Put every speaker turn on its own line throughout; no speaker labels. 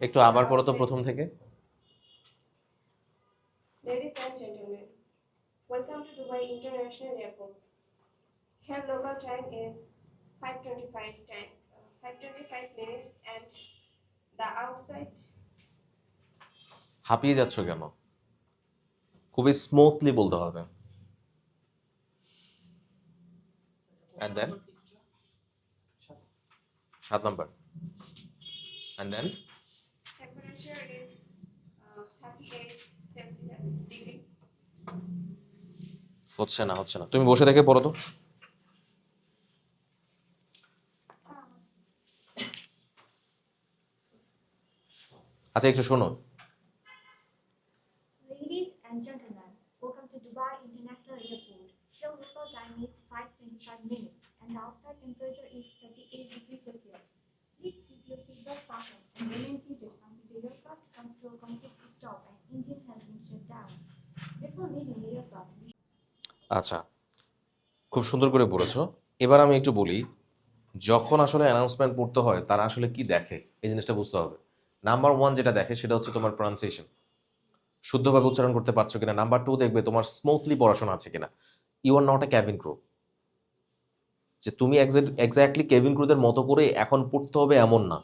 একটু আবার পড়ো তো প্রথম থেকে
Ladies and gentlemen, welcome to Dubai International Airport. Here local time is 5:25 time, uh, 5:25 minutes, and the outside
হাঁপিয়ে যাচ্ছ কেন খুবই স্মুথলি বলতে হবে and then সাত number and then
temperature is uh, 38 Celsius degree.
হচ্ছে না হচ্ছে না তুমি বসে থেকে পড়ো তো আচ্ছা একটু শোনো
Ladies and gentlemen, welcome to Dubai International Airport. Here local time is 5:25 minutes and the outside temperature is 38 degrees Celsius. Please keep your seatbelt fastened and remain seated aircraft comes to a complete stop and engine has been shut down. Before leaving the aircraft,
আচ্ছা খুব সুন্দর করে পড়েছো এবার আমি একটু বলি যখন আসলে অ্যানাউন্সমেন্ট পড়তে হয় তারা আসলে কি দেখে? এই জিনিসটা বুঝতে হবে। নাম্বার ওয়ান যেটা দেখে সেটা হচ্ছে তোমার প্রনাউন্সিয়েশন শুদ্ধভাবে উচ্চারণ করতে পারছ কিনা? নাম্বার টু দেখবে তোমার স্মুথলি পড়াশোনা আছে কিনা। You are not a cabin crew যে তুমি এক্স্যাক্টলি কেবিন ক্রুদের মতো করে এখন পড়তে হবে এমন না।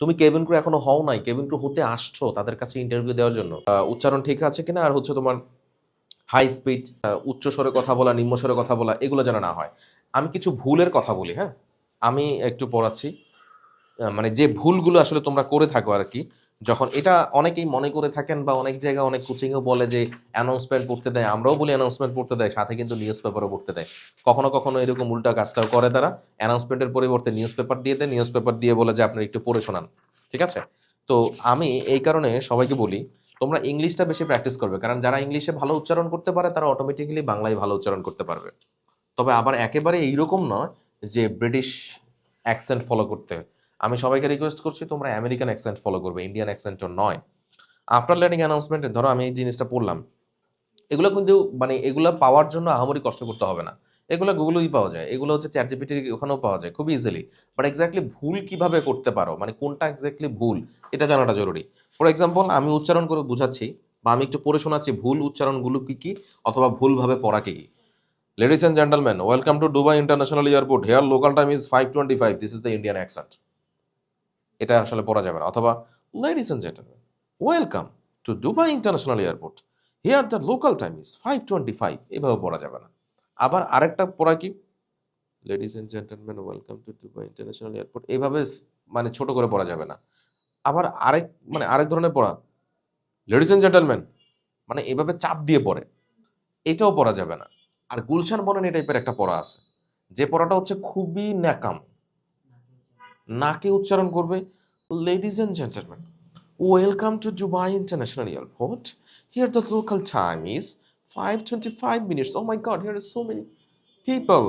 তুমি কেবিন ক্রু এখনও হও নাই কেবিন ক্রু হতে আসছো তাদের কাছে ইন্টারভিউ দেওয়ার জন্য। উচ্চারণ ঠিক আছে কিনা? আর হচ্ছে তোমার হাই স্পিড উচ্চ স্বরে কথা বলা, নিম্ন স্বরে কথা বলা, এগুলো যেন না হয়। আমি কিছু ভুলের কথা বলি হ্যাঁ? আমি একটু পড়াচ্ছি। মানে যে ভুলগুলো আসলে তোমরা করে থাকো আর কি যখন এটা অনেকেই মনে করে থাকেন বা অনেক জায়গায় অনেক কোচিংও বলে যে অ্যানাউন্সমেন্ট পড়তে দেয়, আমরাও বলি অ্যানাউন্সমেন্ট পড়তে দেয়, সাথে কিন্তু নিউজ পেপারও পড়তে দেয়। কখনো কখনো এরকম উল্টা কাজটাও করে তারা। অ্যানাউন্সমেন্টের পরিবর্তে নিউজ পেপার দিয়ে দেয় নিউজ পেপার দিয়ে বলে যে আপনার একটু পড়ে শোনান, ঠিক আছে? তো আমি এই কারণে সবাইকে বলি, তোমরা ইংলিশটা বেশি প্র্যাকটিস করবে, কারণ যারা ইংলিশে ভালো উচ্চারণ করতে পারে, তারা অটোমেটিক্যালি বাংলায় ভালো উচ্চারণ করতে পারবে। তবে আবার একেবারে এইরকম নয় যে ব্রিটিশ অ্যাকসেন্ট ফলো করতে আমি সবাইকে রিকোয়েস্ট করছি, তোমরা আমেরিকান অ্যাকসেন্ট ফলো করবে ইন্ডিয়ান অ্যাকসেন্টও নয়। আফটার লেটিং অ্যানাউন্সমেন্টে ধরো আমি এই জিনিসটা পড়লাম, এগুলো কিন্তু মানে এগুলো পাওয়ার জন্য আহামরি কষ্ট করতে হবে না। এগুলো গুগলেই পাওয়া যায়, এগুলো হচ্ছে চ্যাট জিপিটির ওখানেও পাওয়া যায়, খুব ইজিলি বাট এক্স্যাক্টলি ভুল কীভাবে করতে পারো মানে কোনটা এক্স্যাক্টলি ভুল, এটা জানাটা জরুরি। ফর এক্সাম্পল আমি উচ্চারণ করে বুঝাচ্ছি, বা আমি একটু পড়ে শোনাচ্ছি, ভুল উচ্চারণগুলো কী কী, অথবা ভুলভাবে পড়া কী কী। Ladies and gentleman welcome to Dubai international airport here local time is five twenty five this is the Indian accent এটা আসলে পড়া যাবে না। অথবা ladies and gentleman welcome to Dubai international airport here the local time is five twenty five এভাবে পড়া যাবে না। আবার আরেকটা পড়া কি? Ladies and gentleman welcome to Dubai international airport এইভাবে মানে ছোট করে পড়া যাবে না। আবার আরেক মানে আরেক ধরনের পড়া লেডিস অ্যান্ড জেন্টলম্যান মানে এভাবে চাপ দিয়ে পড়ে। এটাও পড়া যাবে না। আর গুলশান বনেন এই টাইপের একটা পড়া আছে। যে পড়াটা হচ্ছে খুবই ন্যাকাম। নাকে উচ্চারণ করবে ladies and gentleman welcome to Dubai international airport here the local time is five twenty five minutes oh my god here is so many people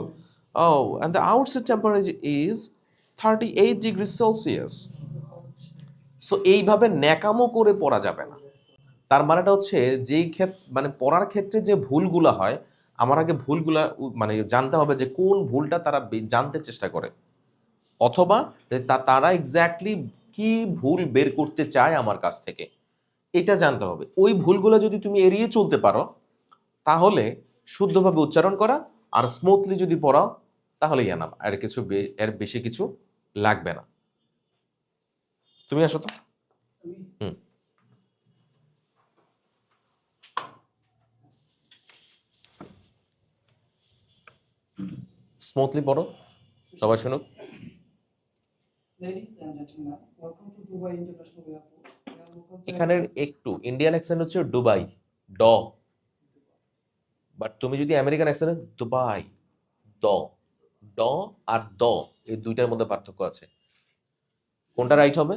oh and the the outside temperature is 38 degrees Celsius. So এইভাবে ন্যাকামো করে পড়া যাবে না। তার মানেটা হচ্ছে যেই ক্ষেত্রে মানে পড়ার ক্ষেত্রে যে ভুলগুলো হয়, আমার আগে ভুলগুলা মানে জানতে হবে যে কোন ভুলটা তারা জানতে চেষ্টা করে। অথবা তারা এক্স্যাক্টলি কি ভুল বের করতে চায় আমার কাছ থেকে, এটা জানতে হবে। ওই ভুলগুলো যদি তুমি এড়িয়ে চলতে পারো, তাহলে শুদ্ধভাবে উচ্চারণ করা আর স্মুথলি যদি পড়াও তাহলে এনাফ আর কিছু এর বেশি কিছু লাগবে না। তুমি আসো তো। হুম। স্মুথলি পড়ো, সবাই শুনুক
Ladies and gentlemen, welcome to Dubai International Airport. We are local time
এখানের একটু ইন্ডিয়ান অ্যাকসেন্ট হচ্ছে দুবাই ড। বাট তুমি যদি আমেরিকান অ্যাকসেন্ট দুবাই দ ড। আর দ এই দুইটার মধ্যে পার্থক্য আছে। কোনটা রাইট হবে.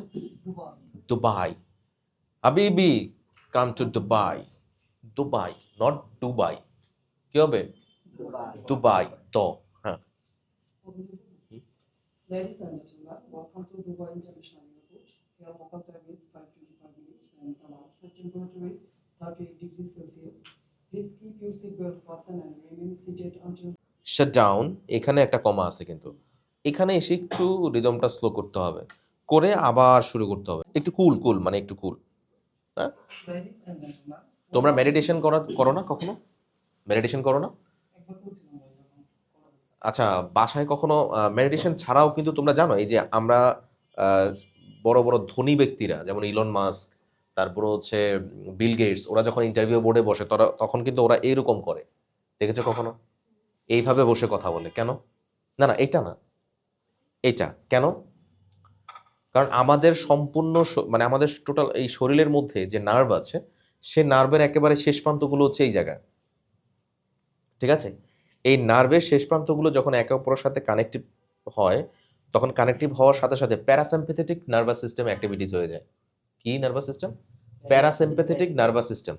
দুবাই হাবিবি come to Dubai Dubai not Dubai কি হবে? Dubai the
Ladies and gentlemen, welcome to Dubai International Airport. Your local time is 5:25 minutes and the outside temperature is 38 degrees Celsius. Please keep your seatbelt fastened and remain seated until
shut down এখানে একটা কমা আছে কিন্তু এখানে এসে একটু রিদমটা slow করতে হবে করে আবার শুরু করতে হবে একটু কুল কুল মানে একটু কুল
gentlemen,
তোমরা মেডিটেশন করা করো না কখনো মেডিটেশন করো না
একবার করছিলাম ভাই যখন করা যেত।
আচ্ছা বাসায় কখনো মেডিটেশন ছাড়াও কিন্তু তোমরা জানো, এই যে আমরা বড় বড় ধনী ব্যক্তিরা, যেমন ইলন মাস্ক তারপর হচ্ছে বিল গেটস ওরা যখন ইন্টারভিউ বোর্ডে বসে, তোরা, তখন কিন্তু ওরা এইরকম করে। দেখেছ কখনো? এইভাবে বসে কথা বলে। কেন? না না, এটা না। এইটা কেন? কারণ আমাদের সম্পূর্ণ মানে আমাদের টোটাল এই শরীরের মধ্যে যে নার্ভ আছে, সে নার্ভের একেবারে শেষ প্রান্তগুলো হচ্ছে এই জায়গায়। ঠিক আছে? এই নার্ভের শেষ প্রান্তগুলো যখন একে অপরের সাথে কানেক্টিভ হয়, তখন কানেক্টিভ হওয়ার সাথে সাথে প্যারাসিম্পেথেটিক নার্ভাস সিস্টেম অ্যাক্টিভিটিস হয়ে যায়। কি nervous system parasympathetic nervous system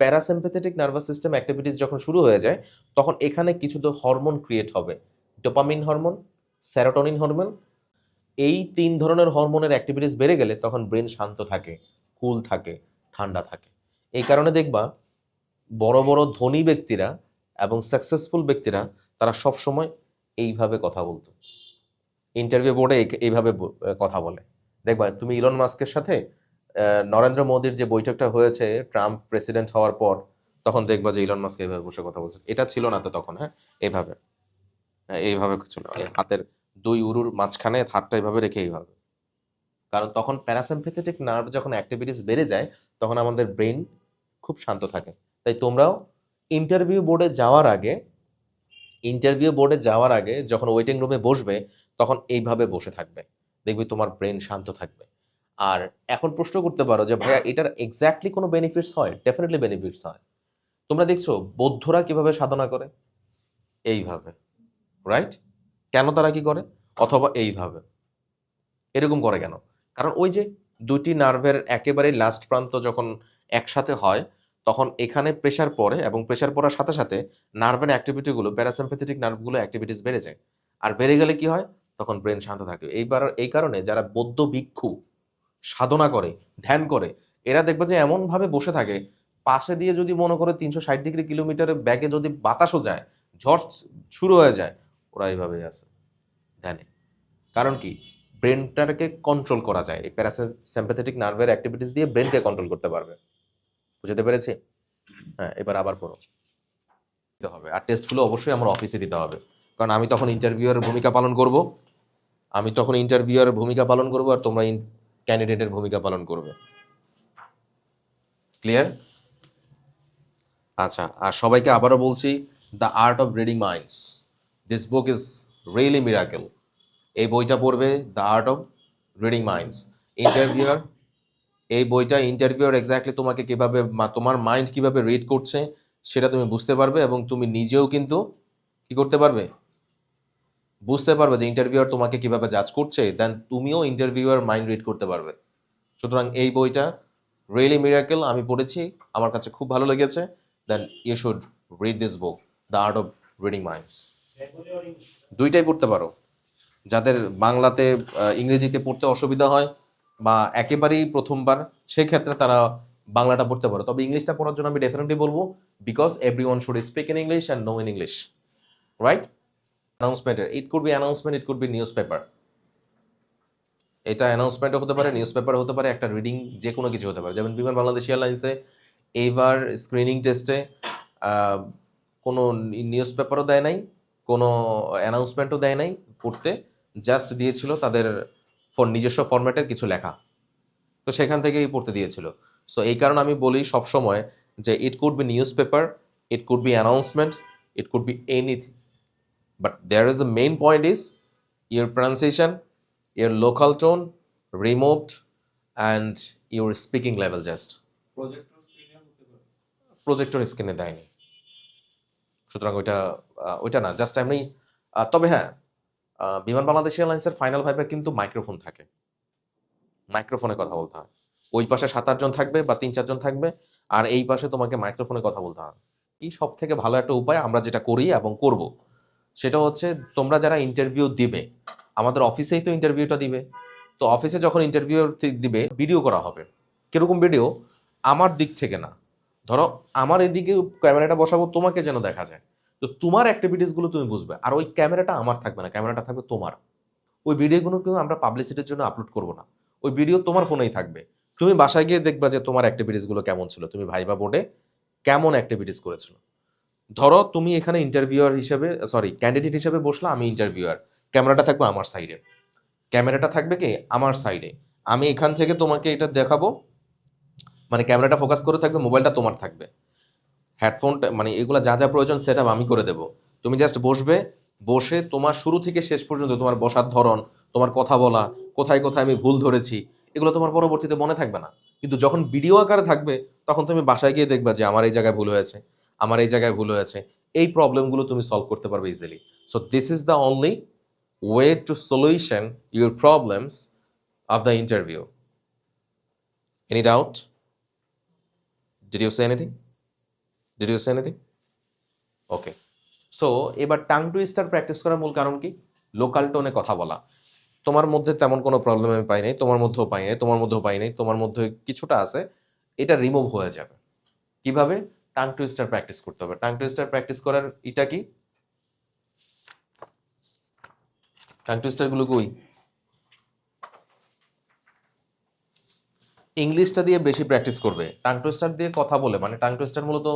parasympathetic nervous system activities যখন শুরু হয়ে যায়, তখন এখানে কিছু তো হরমোন ক্রিয়েট হবে। ডোপামিন হরমোন স্যারোটোনিন হরমোন এই তিন ধরনের হরমোনের অ্যাক্টিভিটিস বেড়ে গেলে তখন ব্রেন শান্ত থাকে কুল থাকে, ঠান্ডা থাকে। এই কারণে দেখবা, বড় বড় ধনী ব্যক্তিরা এবং সাকসেসফুল ব্যক্তিরা তারা সব সময় এইভাবে কথা বলতো। ইন্টারভিউ বোর্ডে এইভাবে কথা বলে। দেখবা, তুমি ইলন মাস্কের সাথে নরেন্দ্র মোদীর যে বৈঠকটা হয়েছে ট্রাম্প প্রেসিডেন্ট হওয়ার পর, তখন দেখবা যে ইলন মাস্ক এইভাবে বসে কথা বলছে। এটা ছিল না তো তখন হ্যাঁ? এইভাবে। এইভাবে ছিল হাতের দুই উরুর মাঝখানে হাতটা এইভাবে রেখে এইভাবে। কারণ তখন প্যারাসিম্পেথেটিক নার্ভ যখন অ্যাক্টিভিটিস বেড়ে যায়, তখন আমাদের ব্রেন খুব শান্ত থাকে। তাই তোমরাও ইন্টারভিউ বোর্ডে যাওয়ার আগে ইন্টারভিউ বোর্ডে যাওয়ার আগে যখন ওয়েটিং রুমে বসবে, তখন এইভাবে বসে থাকবে। দেখবি তোমার ব্রেন শান্ত থাকবে। আর এখন প্রশ্ন করতে পারো যে, ভাইয়া, এটার এক্স্যাক্টলি কোনো বেনিফিটস হয়? ডেফিনেটলি বেনিফিটস হয়। তোমরা দেখছ, বৌদ্ধরা কীভাবে সাধনা করে? এইভাবে রাইট কেন তারা কি করে? অথবা এইভাবে। এরকম করে কেন? কারণ ওই যে দুটি নার্ভের একেবারে লাস্ট প্রান্ত যখন একসাথে হয় তখন এখানে প্রেশার পড়ে এবং প্রেশার পড়ার সাথে সাথে নার্ভের অ্যাক্টিভিটিগুলো প্যারাসিম্পেথেটিক নার্ভগুলো অ্যাক্টিভিটিস বেড়ে যায়। আর বেড়ে গেলে কি হয়? তখন ব্রেন শান্ত থাকে। এইবার, এই কারণে যারা বৌদ্ধ ভিক্ষু, সাধনা করে, ধ্যান করে, এরা দেখবে যে এমনভাবে বসে থাকে, পাশে দিয়ে যদি মনে করে তিনশো ষাট ডিগ্রি কিলোমিটারের ব্যাগে যদি বাতাসও যায়, ঝড় শুরু হয়ে যায়, ওরা এইভাবেই আছে, ধ্যানে। কারণ কি? ব্রেনটাকে কন্ট্রোল করা যায়। এই প্যারাসিম্পেথেটিক নার্ভের অ্যাক্টিভিটিস দিয়ে ব্রেনকে কন্ট্রোল করতে পারবে। বুঝতে পেরেছি? হ্যাঁ এবার আবার পড়ো। দিতে হবে। আর টেস্টগুলো অবশ্যই আমার অফিসে দিতে হবে। কারণ আমি তখন ইন্টারভিউয়ের ভূমিকা পালন করব। আমি তখন ইন্টারভিউয়ের ভূমিকা পালন করব আর তোমরা ক্যান্ডিডেটের ভূমিকা পালন করবে। ক্লিয়ার আচ্ছা আর সবাইকে আবারও বলছি the art of reading minds this book is really miracle এই বইটা পড়বে the art of reading minds interviewer এই বইটা ইন্টারভিউর এক্স্যাক্টলি তোমাকে কীভাবে তোমার মাইন্ড কীভাবে রিড করছে, সেটা তুমি বুঝতে পারবে এবং তুমি নিজেও কিন্তু কি করতে পারবে? বুঝতে পারবে যে ইন্টারভিউয়ার তোমাকে কীভাবে জাজ করছে দেন তুমিও ইন্টারভিউয়ার মাইন্ড রিড করতে পারবে। সুতরাং এই বইটা রিয়েলি মিরাকেল আমি পড়েছি, আমার কাছে খুব ভালো লেগেছে then you should read this book the art of reading minds দুইটাই পড়তে পারো। যাদের বাংলাতে ইংরেজিতে পড়তে অসুবিধা হয় বা একেবারেই প্রথমবার, সেক্ষেত্রে তারা বাংলাটা পড়তে পারো। তবে ইংলিশটা পড়ার জন্য আমি ডেফিনেটলি বলব because everyone should speak in English and no in English right অ্যানাউন্সমেন্টের it could be announcement it could be newspaper এটা অ্যানাউন্সমেন্টও হতে পারে নিউজ পেপার হতে পারে, একটা রিডিং যে কোনো কিছু হতে পারে। যেমন বিমান বাংলাদেশ এয়ারলাইন্সে এইবার স্ক্রিনিং টেস্টে কোনো নিউজ পেপারও দেয় নাই, কোনো অ্যানাউন্সমেন্টও দেয় নাই, পড়তে জাস্ট দিয়েছিল তাদের ফর নিজস্ব ফরম্যাটের কিছু লেখা। তো সেখান থেকেই পড়তে দিয়েছিল। সো এই কারণে আমি বলি সব সময় যে it could be newspaper it could be announcement it could be anything but there is the main point is your pronunciation your local tone removed and your speaking level just
projector স্ক্রিনে
দেয়নি। সুতরাং ওইটা ওইটা না just আহ, তবে হ্যাঁ বিমান বাংলাদেশ এয়ারলাইন্সের ফাইনাল ভাইবে কিন্তু মাইক্রোফোন থাকে। মাইক্রোফোনে কথা বলতে হয়। ওই পাশে সাত আটজন থাকবে বা তিন চারজন থাকবে, আর এই পাশে তোমাকে মাইক্রোফোনে কথা বলতে হয়। কি সব থেকে ভালো একটা উপায় আমরা যেটা করি এবং করব, সেটা হচ্ছে তোমরা যারা ইন্টারভিউ দিবে, আমাদের অফিসেই তো ইন্টারভিউটা দিবে, তো অফিসে যখন ইন্টারভিউ দিবে ভিডিও করা হবে। কীরকম ভিডিও আমার দিক থেকে না। ধরো, আমার এদিকে ক্যামেরাটা বসাবো, তোমাকে যেন দেখা যায়। তো তোমার অ্যাক্টিভিটিসগুলো তুমি বুঝবে। আর ওই ক্যামেরাটা আমার থাকবে না, ক্যামেরাটা থাকবে তোমার। ওই ভিডিওগুলো কিন্তু আমরা পাবলিসিটির জন্য আপলোড করব না। ওই ভিডিও তোমার ফোনেই থাকবে। তুমি বাসায় গিয়ে দেখবা যে তোমার অ্যাক্টিভিটিসগুলো কেমন ছিল। তুমি ভাইবা বোর্ডে কেমন অ্যাক্টিভিটিস করেছিল। ধরো তুমি এখানে ইন্টারভিউয়ার হিসেবে সরি ক্যান্ডিডেট হিসেবে বসলা, আমি ইন্টারভিউয়ার ক্যামেরাটা থাকবে আমার সাইডে ক্যামেরাটা থাকবে কি? আমার সাইডে আমি এখান থেকে তোমাকে এটা দেখাবো। মানে ক্যামেরাটা ফোকাস করে থাকবে মোবাইলটা তোমার থাকবে। হেডফোনটা মানে এগুলো যা যা প্রয়োজন সেটা আমি করে দেবো। তুমি জাস্ট বসবে, বসে তোমার শুরু থেকে শেষ পর্যন্ত তোমার বসার ধরন, তোমার কথা বলা, কোথায় কোথায় আমি ভুল ধরেছি, এগুলো তোমার পরবর্তীতে মনে থাকবে না। কিন্তু যখন ভিডিও আকারে থাকবে, তখন তুমি বাসায় গিয়ে দেখবা যে আমার এই জায়গায় ভুল হয়েছে, আমার এই জায়গায় ভুল হয়েছে। এই প্রবলেমগুলো তুমি সলভ করতে পারবে easily so this is the only way to solution your problems of the interview any doubt did you say anything did you say anything okay so এবার টাং টুইস্টার প্র্যাকটিস করার মূল কারণ কি? লোকাল টোনে কথা বলা। তোমার মধ্যে তেমন কোনো প্রবলেম আমি পাই নাই, তোমার মধ্যেও পাই নাই, তোমার মধ্যেও পাই নাই, তোমার মধ্যে কিছুটা আছে, এটা রিমুভ হয়ে যাবে। কীভাবে? টাং টুইস্টার প্র্যাকটিস করতে হবে। টাং টুইস্টার প্র্যাকটিস করার এটা কি? টাং টুইস্টারগুলো কই? ইংলিশটা দিয়ে বেশি প্র্যাকটিস করবে। টাং টুইস্টার দিয়ে কথা বলে মানে টাং টুইস্টার মূলত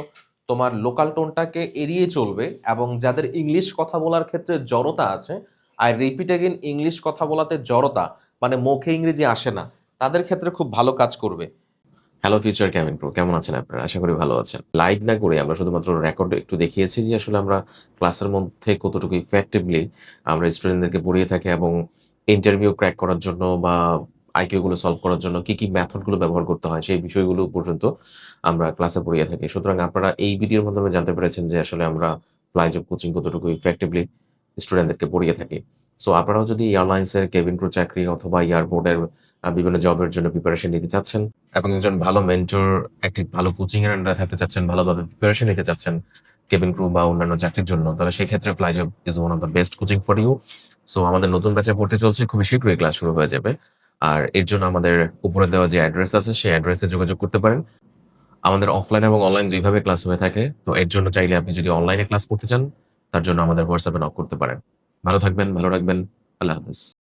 তোমার লোকাল টোনটাকে এড়িয়ে চলবে এবং যাদের ইংলিশ কথা বলার ক্ষেত্রে জড়তা আছে আর রিপিট এগেন ইংলিশ কথা বলাতে জড়তা মানে মুখে ইংরেজি আসে না, তাদের ক্ষেত্রে খুব ভালো কাজ করবে। হ্যালো ফিউচার ক্যামিন প্রো কেমন আছেন আপনারা? আশা করি ভালো আছেন। লাইভ না করে আমরা শুধুমাত্র রেকর্ড একটু দেখিয়েছি যে আসলে আমরা ক্লাসের মধ্যে কতটুকু ইফেক্টিভলি আমরা স্টুডেন্টদেরকে পড়িয়ে থাকি এবং ইন্টারভিউ ক্র্যাক করার জন্য বা আইকিউ গুলো সলভ করার জন্য কি কি মেথডগুলো ব্যবহার করতে হয় সেই বিষয়গুলো পর্যন্ত আমরা ক্লাসে পড়িয়ে থাকি। সুতরাং আপনারা এই ভিডিওর মাধ্যমে জানতে পেরেছেন যে আসলে আমরা ফ্লাইজব কোচিং কতটুকু ইফেক্টিভলি স্টুডেন্টদেরকে পড়িয়ে থাকি। সো আপনারাও যদি এয়ারলাইন্সের কেবিন ক্রু চাকরি অথবা এয়ারপোর্টের বিভিন্ন জবের জন্য প্রিপারেশন নিতে চাচ্ছেন এবং একজন ভালো মেন্টর একটি ভালো কোচিং এর আন্ডারে থাকতে চাচ্ছেন, ভালোভাবে প্রিপারেশন নিতে চাচ্ছেন কেবিন ক্রু বা অন্যান্য চাকরির জন্য, তাহলে সেই ক্ষেত্রে ফ্লাইজব is one of the best coaching for you so আমাদের নতুন ব্যাচে পড়তে চলছে, খুবই শীঘ্রই ক্লাস শুরু হয়ে যাবে। আর এর জন্য আমাদের উপরে দেওয়া যে অ্যাড্রেস আছে, সেই অ্যাড্রেসে যোগাযোগ করতে পারেন। আমাদের অফলাইন এবং অনলাইন দুইভাবে ক্লাস হয়ে থাকে। তো এর জন্য চাইলে আপনি যদি অনলাইনে ক্লাস করতে চান, তার জন্য আমাদের হোয়াটসঅ্যাপে নক করতে পারেন। ভালো থাকবেন, ভালো রাখবেন। আল্লাহ হাফেজ।